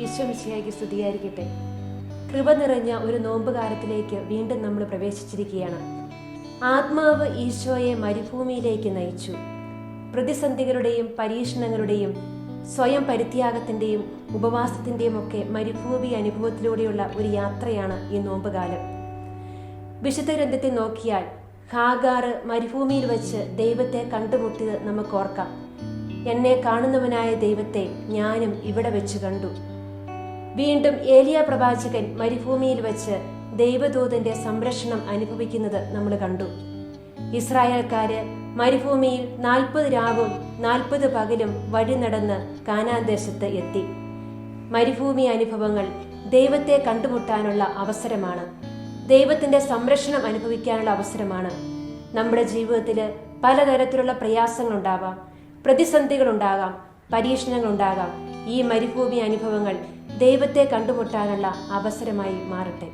ഈശ്വമിശിയാക്കി സ്തുതിയായിരിക്കട്ടെ. കൃപ നിറഞ്ഞ ഒരു നോമ്പുകാലത്തിലേക്ക് വീണ്ടും നമ്മൾ പ്രവേശിച്ചിരിക്കുകയാണ്. ആത്മാവ് ഈശോയെ മരുഭൂമിയിലേക്ക് നയിച്ചു. പ്രതിസന്ധികളുടെയും പരീക്ഷണങ്ങളുടെയും സ്വയം പരിത്യാഗത്തിന്റെയും ഉപവാസത്തിന്റെയും ഒക്കെ മരുഭൂമി അനുഭവത്തിലൂടെയുള്ള ഒരു യാത്രയാണ് ഈ നോമ്പുകാലം. വിശുദ്ധ ഗ്രന്ഥത്തെ നോക്കിയാൽ ഹാഗാറ് മരുഭൂമിയിൽ വച്ച് ദൈവത്തെ കണ്ടുമുട്ടിയത് നമുക്ക് ഓർക്കാം. എന്നെ കാണുന്നവനായ ദൈവത്തെ ഞാനും ഇവിടെ വെച്ച് കണ്ടു. വീണ്ടും ഏലിയ പ്രവാചകൻ മരുഭൂമിയിൽ വച്ച് ദൈവദൂതന്റെ സംരക്ഷണം അനുഭവിക്കുന്നത് നമ്മൾ കണ്ടു. ഇസ്രായേൽക്കാര് മരുഭൂമിയിൽ നാൽപ്പത് രാവും നാൽപ്പത് പകലും വഴി നടന്ന് കാനാൻ ദേശത്ത് എത്തി. മരുഭൂമി അനുഭവങ്ങൾ ദൈവത്തെ കണ്ടുമുട്ടാനുള്ള അവസരമാണ്. ദൈവത്തിന്റെ സംരക്ഷണം അനുഭവിക്കാനുള്ള അവസരമാണ്. നമ്മുടെ ജീവിതത്തിൽ പലതരത്തിലുള്ള പ്രയാസങ്ങളുണ്ടാവാം പ്രതിസന്ധികളുണ്ടാകാം പരീക്ഷണങ്ങളുണ്ടാകാം. ഈ മരുഭൂമി അനുഭവങ്ങൾ ദൈവത്തെ കണ്ടുമുട്ടാനുള്ള അവസരമായി മാറട്ടെ.